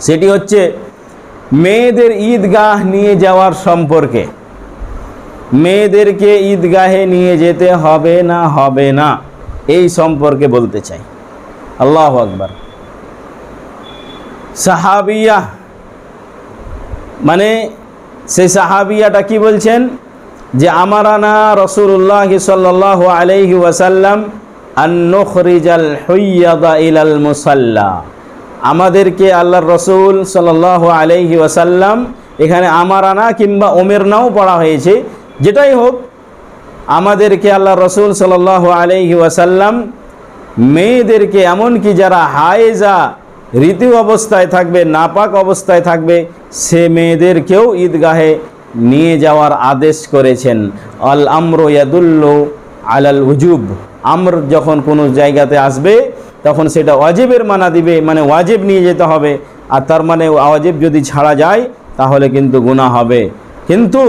সেটি হচ্ছে মেয়েদের ঈদগাহ নিয়ে যাওয়ার সম্পর্কে। মেয়েদেরকে ঈদগাহে নিয়ে যেতে হবে না হবে না, এই সম্পর্কে বলতে চাই। আল্লাহ আকবার। সাহাবিয়া মানে সেই সাহাবিয়াটা কি বলছেন? যে, আমারানা রসুল্লাহ সাল্লাহ আলহি ওয়াসাল্লাম আন্নখরিজাল হইয়াদা ইলাল মুসাল্লা। আমাদেরকে আল্লাহর রসুল সাল্লাহ আলহি ওয়াসাল্লাম এখানে আমারানা কিংবা ওমেরনাও পড়া হয়েছে। যেটাই হোক, আমাদেরকে আল্লাহ রসুল সাল্লাহ আলহি ওয়াসাল্লাম মেয়েদেরকে এমনকি যারা হায়েজা ঋতু অবস্থায় থাকবে, নাপাক অবস্থায় থাকবে, সে মেয়েদেরকেও ঈদগাহে নিয়ে যাওয়ার আদেশ করেছেন। আল আমর ইয়াদুল্লু আলাল উজুব। আমর যখন কোনো জায়গাতে আসবে তখন সেটা ওয়াজিবের মানা দিবে মানে ওয়াজিব নিয়ে যেতে হবে। আর তার মানে ওয়াজিব যদি ছাড়া যায়, তাহলে কিন্তু গুনাহ হবে। কিন্তু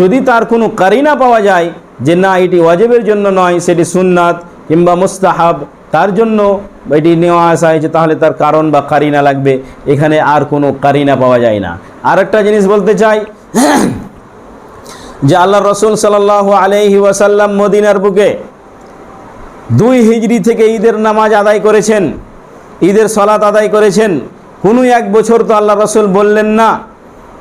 যদি তার কোনো কারিনা পাওয়া যায়, যে না, এটি ওয়াজিবের জন্য নয়, সেটি সুন্নাত কিংবা মুস্তাহাব, তার জন্য এটি নেওয়া আসা হয়েছে, তাহলে তার কারণ বা কারিনা লাগবে। এখানে আর কোনো কারিনা পাওয়া যায় না। আর একটা জিনিস বলতে চাই, যে আল্লাহ রসুল সাল্লাহ আলহি ওয়াসাল্লাম মদিনার বুকে দুই হিজড়ি থেকে ঈদের নামাজ আদায় করেছেন, ঈদের সলাত আদায় করেছেন। কোনো এক বছর তো আল্লাহ রসুল বললেন না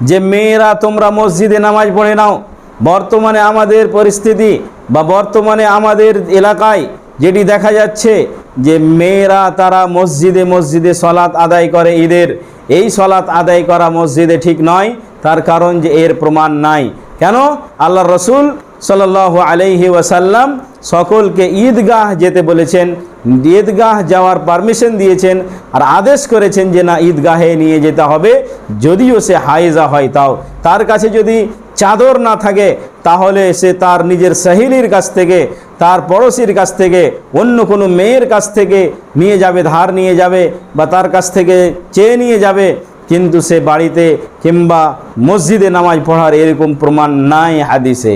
যে, মেয়েরা, তোমরা মসজিদে নামাজ পড়ে নাও। বর্তমানে আমাদের পরিস্থিতি বা বর্তমানে আমাদের এলাকায় যেটি দেখা যাচ্ছে যে, মেয়েরা তারা মসজিদে মসজিদে সলাৎ আদায় করে ঈদের। এই সলাৎ আদায় করা মসজিদে ঠিক নয়। তার কারণ যে, এর প্রমাণ নাই। কেন? আল্লাহ রসুল সাল আলহি ওয়াসাল্লাম সকলকে ঈদগাহ যেতে বলেছেন। ঈদগাহ যাওয়ার পারমিশন দিয়েছেন আর আদেশ করেছেন যে না, ঈদগাহে নিয়ে যেতে হবে। যদিও সে হাইজা হয় তাও। তার কাছে যদি চাদর না থাকে, তাহলে সে তার নিজের সাহিলির কাছ থেকে, তার পড়োশির কাছ থেকে, অন্য কোনো মেয়ের কাছ থেকে নিয়ে যাবে, ধার নিয়ে যাবে বা তার কাছ থেকে চেয়ে নিয়ে যাবে। কিন্তু সে বাড়িতে কিংবা মসজিদে নামাজ পড়ার এরকম প্রমাণ নাই হাদিসে।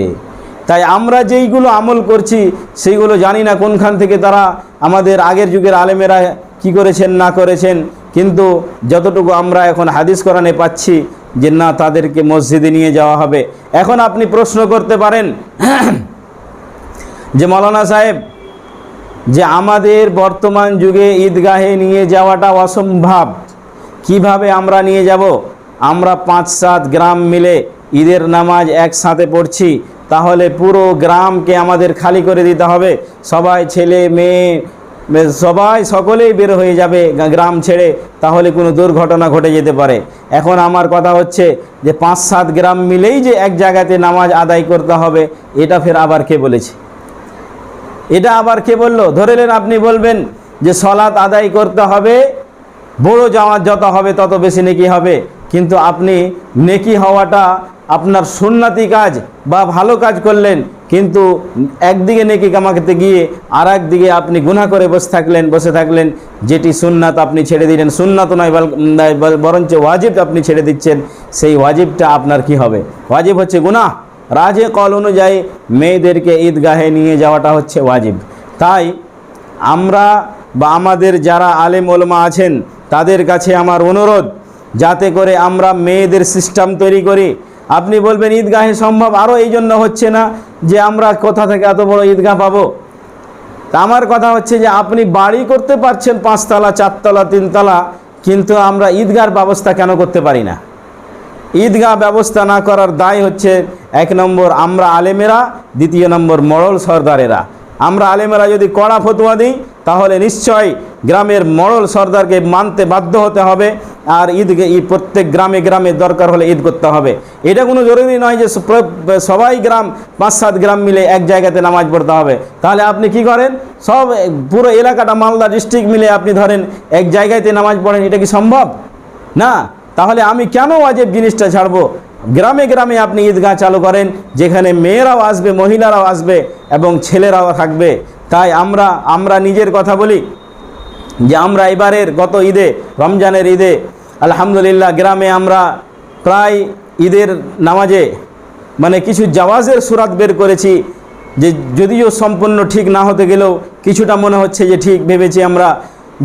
তাই আমরা যেইগুলো আমল করছি, সেইগুলো জানি না কোনখান থেকে তারা আমাদের আগের যুগের আলেমেরা কি করেছেন, না করেছেন। কিন্তু যতটুকু আমরা এখন হাদিস কোরআনে পাচ্ছি যে না, তাদেরকে মসজিদে নিয়ে যাওয়া হবে। এখন আপনি প্রশ্ন করতে পারেন যে মৌলানা সাহেব, যে আমাদের বর্তমান যুগে ঈদগাহে নিয়ে যাওয়াটা অসম্ভব। কীভাবে আমরা নিয়ে যাব? আমরা পাঁচ সাত গ্রাম মিলে ঈদের নামাজ একসাথে পড়ছি। তাহলে পুরো গ্রামকে আমাদের খালি করে দিতে হবে। সবাই ছেলে, মেয়ে সবাই সকলেই বের হয়ে যাবে গ্রাম ছেড়ে, তাহলে কোনো দুর্ঘটনা ঘটে যেতে পারে। এখন আমার কথা হচ্ছে যে পাঁচ সাত গ্রাম মিলেই যে এক জায়গাতে নামাজ আদায় করতে হবে, এটা ফের আবার কে বলেছে? এটা আবার কে বলল? ধরেলেন আপনি বলবেন যে সলাৎ আদায় করতে হবে, বড় জামাত যত হবে তত বেশি নেকি হবে। কিন্তু আপনি নেকি হওয়াটা আপনার সুন্নাতি কাজ বা ভালো কাজ করলেন, কিন্তু একদিকে নেকি কামাতে গিয়ে আর একদিকে আপনি গুনা করে বসে থাকলেন বসে থাকলেন, যেটি সুন্নাত আপনি ছেড়ে দিলেন, সুন্নাত নয় বরঞ্চ ওয়াজিব আপনি ছেড়ে দিচ্ছেন, সেই ওয়াজিবটা আপনার কি হবে? ওয়াজিব হচ্ছে গুনাহ। রাজে কল অনুযায়ী মেয়েদেরকে ঈদগাহে নিয়ে যাওয়াটা হচ্ছে ওয়াজিব। তাই আমরা বা আমাদের যারা আলেম ওলমা আছেন, তাদের কাছে আমার অনুরোধ, যাতে করে আমরা মেয়েদের সিস্টেম তৈরি করি আপনি বলবেন, ঈদগাহে সম্ভব আরও এই জন্য হচ্ছে না যে আমরা কোথা থেকে এত বড় ঈদগাহ পাবো? তা আমার কথা হচ্ছে যে আপনি বাড়ি করতে পারছেন পাঁচতলা, চারতলা, তিনতলা, কিন্তু আমরা ঈদগার ব্যবস্থা কেন করতে পারি না? ঈদগাহ ব্যবস্থা না করার দায় হচ্ছে এক নম্বর আমরা আলেমেরা, দ্বিতীয় নম্বর মরল সর্দারেরা। আমরা আলেমেরা যদি কড়া ফতুয়া দিই, তাহলে নিশ্চয় গ্রামের মরল সর্দারকে মানতে বাধ্য হতে হবে আর ঈদ প্রত্যেক গ্রামে গ্রামে দরকার হলে ঈদ করতে হবে। এটা কোনো জরুরি নয় যে সবাই গ্রাম, পাঁচ সাত গ্রাম মিলে এক জায়গাতে নামাজ পড়তে হবে। তাহলে আপনি কি করেন? সব পুরো এলাকাটা মালদা ডিস্ট্রিক্ট মিলে আপনি ধরেন এক জায়গাতে নামাজ পড়েন, এটা কি সম্ভব? না। তাহলে আমি কেন ওয়াজেব জিনিসটা ছাড়বো? গ্রামে গ্রামে আপনি ঈদগাহ চালু করেন, যেখানে মেয়েরাও আসবে, মহিলারাও আসবে এবং ছেলেরাও থাকবে। তাই আমরা আমরা নিজের কথা বলি। যে আমরা এবারের গত ঈদে, রমজানের ঈদে, আলহামদুলিল্লাহ গ্রামে আমরা প্রায় ঈদের নামাজে মানে কিছু জাওয়াজের সুরাত বের করেছি, যে যদিও সম্পূর্ণ ঠিক না হতে গেলেও কিছুটা মনে হচ্ছে যে ঠিক ভেবেছি আমরা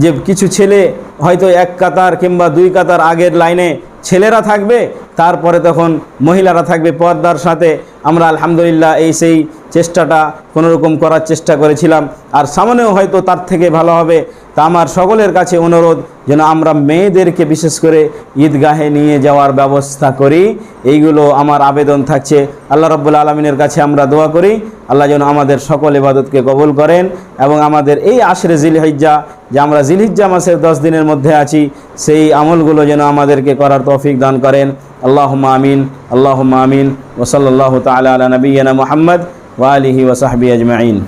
যে কিছু ছেলে হয়তো এক কাতার কিংবা দুই কাতার আগের লাইনে ছেলেরা থাকবে, তারপরে তখন মহিলারা থাকবে পর্দার সাথে। আমরা আলহামদুলিল্লাহ এই সেই চেষ্টাটা কোনোরকম করার চেষ্টা করেছিলাম। আর সামনেও হয়তো তার থেকে ভালো হবে। তা আমার সকলের কাছে অনুরোধ যেন আমরা মেয়েদেরকে বিশেষ করে ঈদগাহে নিয়ে যাওয়ার ব্যবস্থা করি। এইগুলো আমার আবেদন থাকছে। আল্লাহ রব্বুল আলমিনের কাছে আমরা দোয়া করি। আল্লাহ যেন আমাদের সকল ইবাদতকে কবুল করেন এবং আমাদের এই আশরে জিলহিজ্জা, যে আমরা জিলহিজ্জা মাসের দশ দিনের মধ্যে আছি, সেই আমলগুলো যেন আমাদেরকে করার তৌফিক দান করেন। আল্লাহ আমিন। আল্লাহ আমিন। ওসল্লাহ তালা আলা নবীনা মোহাম্মদ। وآله وصحبه أجمعين.